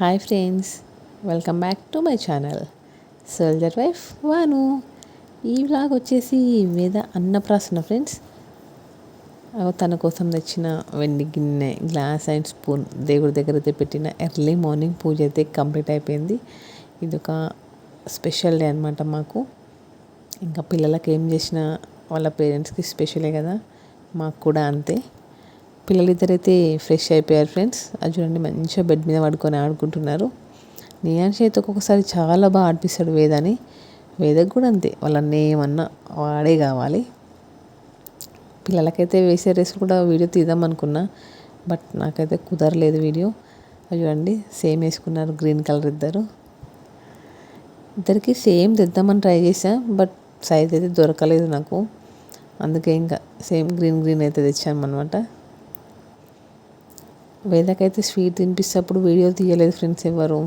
Hi friends welcome back to my channel. Soldier wife వాను. ఈ vlog వచ్చేసి వేద అన్నప్రాసన ఫ్రెండ్స్. తన కోసం తెచ్చిన వెండి గిన్నె గ్లాస్ అండ్ స్పూన్ దేవుడి దగ్గర అయితే పెట్టిన ఎర్లీ మార్నింగ్ పూజ అయితే కంప్లీట్ అయిపోయింది. ఇది ఒక స్పెషల్ డే అనమాట మాకు. ఇంకా పిల్లలకి ఏం చేసినా వాళ్ళ పేరెంట్స్కి స్పెషలే కదా మాకు కూడా అంతే. పిల్లలు ఇద్దరైతే ఫ్రెష్ అయిపోయారు ఫ్రెండ్స్. అది చూడండి మంచిగా బెడ్ మీద పడుకొని ఆడుకుంటున్నారు. నియాన్షి అయితే ఒక్కొక్కసారి చాలా బాగా ఆడిపిస్తాడు వేదని. వేదకు కూడా అంతే వాళ్ళని ఏమన్నా వాడే కావాలి. పిల్లలకైతే వేసే రేస్ కూడా వీడియో తీద్దాం అనుకున్నా బట్ నాకైతే కుదరలేదు వీడియో. అది చూడండి సేమ్ వేసుకున్నారు గ్రీన్ కలర్ ఇద్దరు. ఇద్దరికి సేమ్ తెద్దామని ట్రై చేశా బట్ సైజ్ అయితే దొరకలేదు నాకు. అందుకే ఇంకా సేమ్ గ్రీన్ గ్రీన్ అయితే తెచ్చాము అనమాట వేదకైతే స్వీట్ తినిపిస్తేప్పుడు వీడియో తీయలేదు ఫ్రెండ్స్ ఎవరు.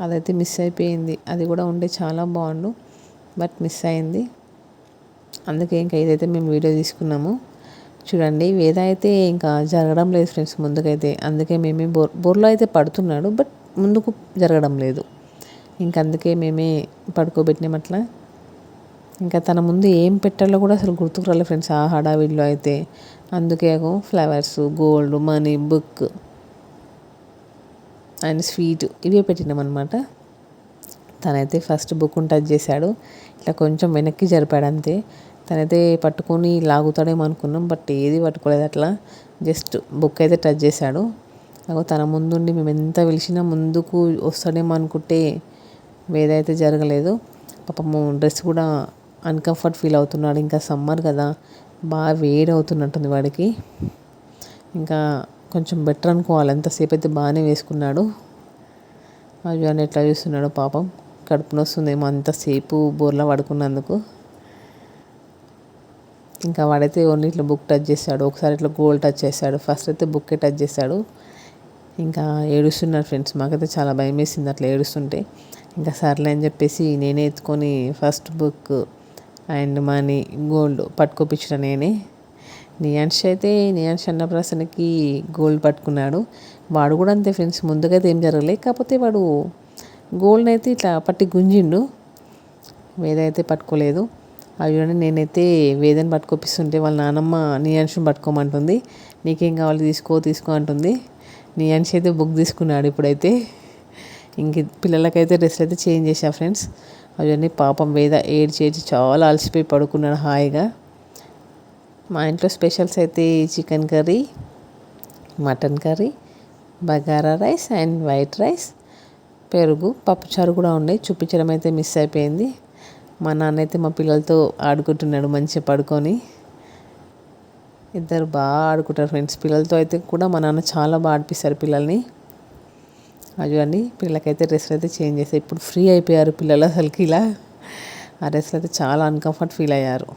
అదైతే మిస్ అయిపోయింది. అది కూడా ఉండే చాలా బాగుండు బట్ మిస్ అయింది. అందుకే ఇంకా ఇదైతే మేము వీడియో తీసుకున్నాము. చూడండి వేద అయితే ఇంకా జరగడం లేదు ఫ్రెండ్స్ ముందుకైతే. అందుకే మేమే బోర్ బోర్లో అయితే పడుతున్నాడు బట్ ముందుకు జరగడం లేదు. ఇంక అందుకే మేమే పడుకోబెట్టినాం అట్లా. ఇంకా తన ముందు ఏం పెట్టాలో కూడా అసలు గుర్తుకు రాలేదు ఫ్రెండ్స్. ఆ హడావిడిలో అయితే అందుకే flowers gold money book and sweet ఇవే పెట్టినాం అనమాట తనైతే ఫస్ట్ బుక్ను టచ్ చేశాడు. ఇట్లా కొంచెం వెనక్కి జరిపాడు అంతే. తనైతే పట్టుకొని లాగుతాడేమో అనుకున్నాం బట్ ఏది పట్టుకోలేదు అట్లా. జస్ట్ బుక్ అయితే టచ్ చేశాడు. అగో తన ముందుండి మేము ఎంత పిలిచినా ముందుకు వస్తాడేమో అనుకుంటే వేదైతే జరగలేదు. పాపము డ్రెస్ కూడా అన్కంఫర్ట్ ఫీల్ అవుతున్నాడు. ఇంకా సమ్మర్ కదా బాగా వేడి అవుతున్నట్టుంది వాడికి. ఇంకా కొంచెం బెటర్ అనుకోవాలి. ఎంతసేపు అయితే బాగానే వేసుకున్నాడు. అవి అని ఎట్లా చూస్తున్నాడు పాపం. కడుపు నొస్తుందేమో అంతసేపు బోర్లా పడుకున్నందుకు. ఇంకా వాడైతే ఓన్లీ ఇట్లా బుక్ టచ్ చేశాడు ఒకసారి ఇట్లా గోల్డ్ టచ్ చేశాడు ఫస్ట్ అయితే బుక్కే టచ్ చేశాడు ఇంకా ఏడుస్తున్నాడు ఫ్రెండ్స్ మాకైతే చాలా భయం వేసింది అట్లా ఏడుస్తుంటే. ఇంకా సర్లే అని చెప్పేసి నేనే ఎత్తుకొని first book and money gold పట్టుకోపించిన నేనే. నియాన్ష్ అయితే నియాన్ష్ అన్నప్రాసనకి గోల్డ్ పట్టుకున్నాడు. వాడు కూడా అంతే ఫ్రెండ్స్ ముందుగా ఏం జరగలే. కాకపోతే వాడు గోల్డ్ అయితే ఇట్లా పట్టి గుంజిండు. వేద అయితే పట్టుకోలేదు. అవి చూడండి నేనైతే వేదని పట్టుకోపిస్తుంటే వాళ్ళ నానమ్మ నియాన్షుని పట్టుకోమంటుంది. నీకేం కావాలి తీసుకో తీసుకో అంటుంది. నియాన్ష్ అయితే బుక్ తీసుకున్నాడు ఇప్పుడైతే. ఇంక పిల్లలకైతే డ్రెస్సులు అయితే చేంజ్ చేసా ఫ్రెండ్స్. అవన్నీ పాపం వేద ఏడ్చి ఏడ్చి చాలా అలసిపోయి పడుకున్నాడు హాయిగా. మా ఇంట్లో స్పెషల్స్ అయితే chicken curry mutton curry bagara rice and white rice. పెరుగు పప్పుచారు కూడా ఉన్నాయి. చూపించడం అయితే మిస్ అయిపోయింది. మా నాన్న అయితే మా పిల్లలతో ఆడుకుంటున్నాడు మంచిగా పడుకొని. ఇద్దరు బాగా ఆడుకుంటారు ఫ్రెండ్స్. పిల్లలతో అయితే కూడా మా నాన్న చాలా బాగా ఆడిపిస్తారు పిల్లల్ని. చూడండి అండి పిల్లలకైతే డ్రెస్సులు అయితే చేంజ్ చేస్తాయి ఇప్పుడు ఫ్రీ అయిపోయారు పిల్లలు అసలుకి ఇలా. ఆ డ్రెస్సులు అయితే చాలా అన్కంఫర్ట్ ఫీల్ అయ్యారు.